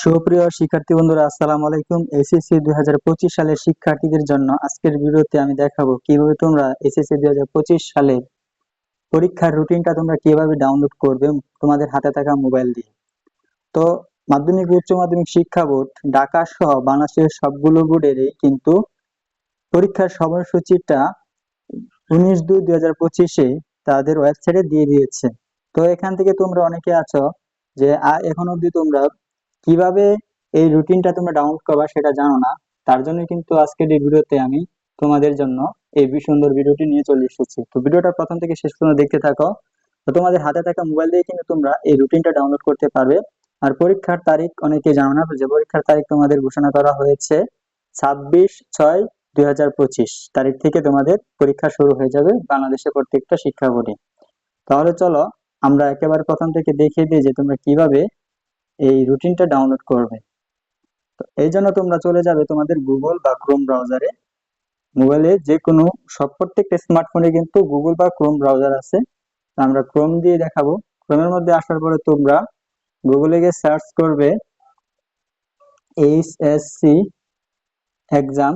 সুপ্রিয় শিক্ষার্থী বন্ধুরা, আসসালামু আলাইকুম। এসএসসি দুই হাজার পঁচিশ সালের শিক্ষার্থীদের জন্য আজকের ভিডিওতে আমি দেখাবো কীভাবে তোমরা এসএসসি দুই সালের পরীক্ষার রুটিনটা তোমরা কীভাবে ডাউনলোড করবে তোমাদের হাতে থাকা মোবাইল দিয়ে। তো মাধ্যমিক, উচ্চ মাধ্যমিক শিক্ষা বোর্ড, ঢাকা সহ বাংলাদেশের সবগুলো বোর্ডেরই কিন্তু পরীক্ষার সময়সূচিটা উনিশ দুই দুই হাজার পঁচিশে তাদের ওয়েবসাইটে দিয়ে দিয়েছে। তো এখান থেকে তোমরা অনেকে আছো যে এখন অব্দি তোমরা কীভাবে এই রুটিনটা তোমরা ডাউনলোড করবা সেটা জানো না। তার জন্য কিন্তু আজকের এই ভিডিওতে আমি তোমাদের জন্য এই সুন্দর ভিডিওটি নিয়ে চলে এসেছি। তো ভিডিওটা প্রথম থেকে শেষ পর্যন্ত দেখতে থাকো। তো তোমাদের হাতে থাকা মোবাইল দিয়ে কিন্তু তোমরা এই রুটিনটা ডাউনলোড করতে পারবে। আর পরীক্ষার তারিখ অনেকে জানো না, যে পরীক্ষার তারিখ তোমাদের ঘোষণা করা হয়েছে ছাব্বিশ ছয় দুই তারিখ থেকে তোমাদের পরীক্ষা শুরু হয়ে যাবে বাংলাদেশে প্রত্যেকটা শিক্ষা বোর্ডে তাহলে চলো আমরা একেবারে প্রথম থেকে দেখিয়ে দিই যে তোমরা কীভাবে এই রুটিনটা ডাউনলোড করবে। তো এই জন্য তোমরা চলে যাবে তোমাদের গুগল বা ক্রোম ব্রাউজারে মোবাইলে যে কোনো সব প্রত্যেকটা স্মার্টফোনে কিন্তু গুগল বা ক্রোম ব্রাউজার আছে। আমরা ক্রোম দিয়ে দেখাবো। ক্রোমের মধ্যে আসার পরে তোমরা গুগলে গিয়ে সার্চ করবে H S C exam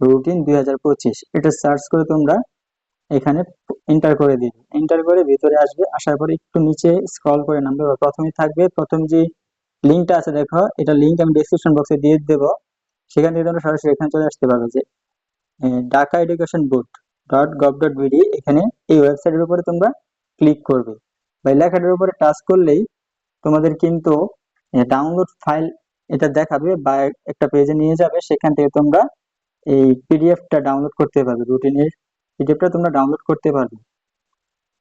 routine দুই হাজার পঁচিশ। এটা সার্চ করে তোমরা এখানে এন্টার করে দিবে। এন্টার করে ভিতরে আসবে। আসার পরে একটু নিচে স্ক্রল করে নামবে প্রথমে থাকবে। প্রথম যে লিঙ্কটা আছে দেখো, এটা লিঙ্ক আমি ডিসক্রিপশন বক্সে দিয়ে দেব। সেখান থেকে তোমরা সরাসরি এখানে চলে আসতে পারবে যে Dhaka education board dot gov dot BD এখানে এই ওয়েবসাইটের উপরে তোমরা ক্লিক করবে। বা লেখাটার উপরে টাচ করলেই তোমাদের কিন্তু ডাউনলোড ফাইল এটা দেখাবে বা একটা পেজে নিয়ে যাবে। সেখান থেকে তোমরা এই পিডিএফটা ডাউনলোড করতে পারবে রুটিনের পিডিএফটা তোমরা ডাউনলোড করতে পারবে।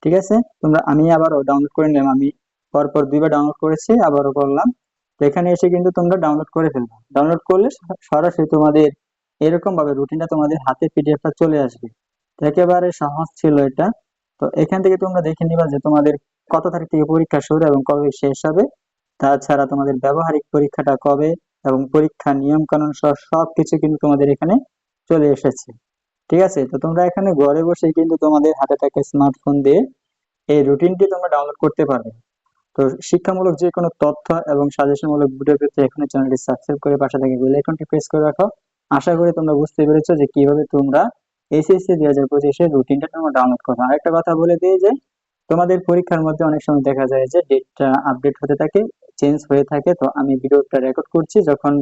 ঠিক আছে? তোমরা আমি আবারও ডাউনলোড করে নিলাম, আমি পরপর দুইবার ডাউনলোড করেছি, আবারও করলাম। এখানে এসে কিন্তু তোমরা ডাউনলোড করে ফেলবে। ডাউনলোড করলে সরাসরি তোমাদের এরকম ভাবে রুটিনটা তোমাদের হাতে পিডিএফটা চলে আসবে। একেবারে সহজ ছিল এটা। তো এখান থেকে তোমরা দেখে নিবা যে তোমাদের কত তারিখ থেকে পরীক্ষা শুরু এবং কবে শেষ হবে। তাছাড়া তোমাদের ব্যবহারিক পরীক্ষাটা কবে এবং পরীক্ষা নিয়ম কানুন সহ সব কিছু কিন্তু তোমাদের এখানে চলে এসেছে। ঠিক আছে? তো তোমরা এখানে ঘরে বসে কিন্তু তোমাদের হাতে থাকা স্মার্টফোন দিয়ে এই রুটিনটি তোমরা ডাউনলোড করতে পারবে। তো শিক্ষামূলক যে কোনো তথ্য এবং সাজেশনমূলক ভিডিও পেতে এখনই চ্যানেলটি সাবস্ক্রাইব করে পাশে থেকে বেল আইকনটি প্রেস করে রাখো। আশা করি তোমরা বুঝতে পেরেছ যে কীভাবে তোমরা এসএসসি দুই হাজার পঁচিশের রুটিনটা তোমরা ডাউনলোড করো। আরেকটা কথা বলে দিই যে, তোমাদের পরীক্ষার মধ্যে অনেক সময় দেখা যায় যে ডেটটা আপডেট হতে থাকে চেঞ্জ হয়ে থাকে। তো আমি ভিডিওটা রেকর্ড করছি যখন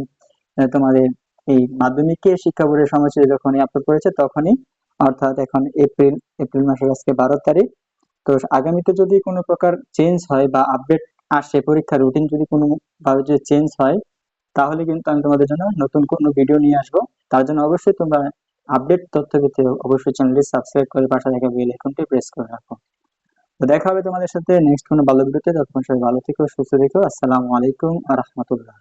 তোমাদের এই মাধ্যমিকে শিক্ষা বোর্ডের সময়সূচি যখনই আপলোড করেছে তখনই, অর্থাৎ এখন এপ্রিল এপ্রিল মাসের আজকে বারো তারিখ। তো আগামীতে যদি কোনো প্রকার চেঞ্জ হয় বা আপডেট আসে, পরীক্ষার রুটিন যদি কোনো ভাবে যদি চেঞ্জ হয়, তাহলে কিন্তু আমি তোমাদের জন্য নতুন কোনো ভিডিও নিয়ে আসব। তার জন্য অবশ্যই তোমরা আপডেট তথ্য পেতে অবশ্যই চ্যানেলটি সাবস্ক্রাইব করে পাশে থাকা বেল আইকনটি প্রেস করে রাখো। তো দেখা হবে তোমাদের সাথে নেক্সট কোনো ভালো ভিডিওতে ততক্ষণ সবাই ভালো থেকো, সুস্থ থেকো। আসসালামু আলাইকুম আ রহমতুল্লাহ।